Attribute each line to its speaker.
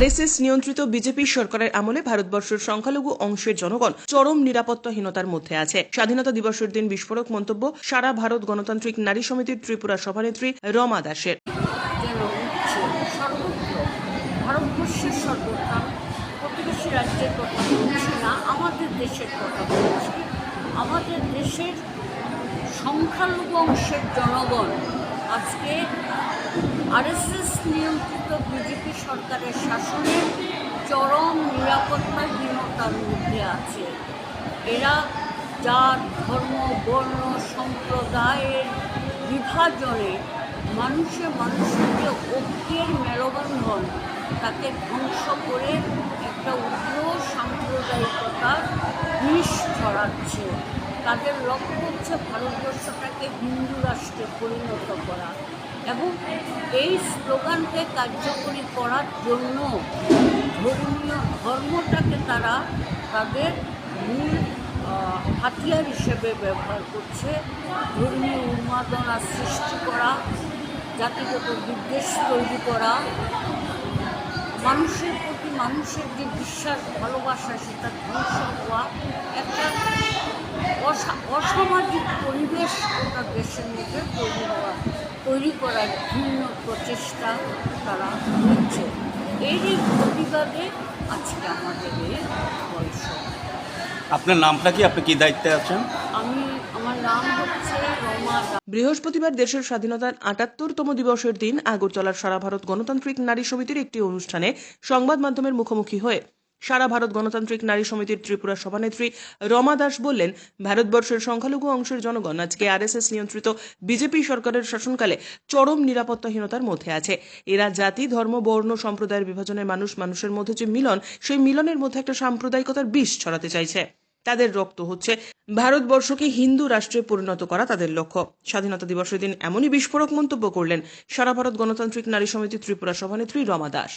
Speaker 1: RSS নিয়ন্ত্রিত BJP সরকারের আমলে ভারতবর্ষের সংখ্যালঘু অংশের জনগণ চরম নিরাপত্তাহীনতার মধ্যে আছে। স্বাধীনতা দিবসের দিন বিস্ফোরক মন্তব্য সারা ভারত গণতান্ত্রিক নারী সমিতির ত্রিপুরা সভানেত্রী রমা দাসের।
Speaker 2: ভারতবর্ষের আমাদের দেশের আমাদের দেশের সংখ্যালঘু অংশের জনগণ আজকে আরএসএস নিয়ন্ত্রিত বিজেপি সরকারের শাসনে চরম নিরাপত্তাহীনতার মধ্যে আছে। এরা জাত, ধর্ম, বর্ণ, সম্প্রদায়ের বিভাজনে মানুষে মানুষের যে ঐক্যের মেলবন্ধন, তাকে ধ্বংস করে একটা উগ্র সাম্প্রদায়িকতার বিষ ছড়াচ্ছে। তাদের লক্ষ্য হচ্ছে ভারতবর্ষটাকে হিন্দু রাষ্ট্রে পরিণত করা। এবং এই স্লোগানকে কার্যকরী করার জন্য ধর্মীয় ধর্মটাকে তারা তাদের মূল হাতিয়ার হিসেবে ব্যবহার করছে। ধর্মীয় উন্মাদনা সৃষ্টি করা, জাতিগত বিদ্বেষ তৈরি করা, মানুষের প্রতি মানুষের যে বিশ্বাস, ভালোবাসা, সেটা ধ্বংস হওয়া, একটা অসা- অসামাজিক পরিবেশ গোটা দেশের মধ্যে তৈরি হওয়া। তৈরি করার ভিন্ন প্রচেষ্টা তারা নিচ্ছে এরই প্রতিবাদে আজকে আমাদের এই বয়স
Speaker 3: আপনার নামটা কি? আপনি কি দায়িত্বে আছেন?
Speaker 2: আমি আমার নাম হচ্ছে রমা
Speaker 1: বৃহস্পতিবার দেশের স্বাধীনতার আটাত্তরতম দিবসের দিন আগরতলার সারা ভারত গণতান্ত্রিক নারী সমিতির একটি অনুষ্ঠানে সংবাদ মাধ্যমের মুখোমুখি হয়ে সারা ভারত গণতান্ত্রিক নারী সমিতির ত্রিপুরা সভানেত্রী রমা দাস বললেন, ভারতবর্ষের সংখ্যালঘু অংশের জনগণ আজকে আরএসএস নিয়ন্ত্রিত বিজেপি সরকারের শাসনকালে চরম নিরাপত্তাহীনতার মধ্যে আছে। এরা জাতি, ধর্ম, বর্ণ, সম্প্রদায়ের বিভাজনের মানুষ, মানুষের মধ্যে যে মিলন, সেই মিলনের মধ্যে একটা সাম্প্রদায়িকতার বিষ ছড়াতে চাইছে। তাদের রক্ত হচ্ছে ভারতবর্ষকে হিন্দু রাষ্ট্রে পরিণত করা তাদের লক্ষ্য। স্বাধীনতা দিবসের দিন এমনই বিস্ফোরক মন্তব্য করলেন সারা ভারত গণতান্ত্রিক নারী সমিতি ত্রিপুরা সভানেত্রী রমা দাস।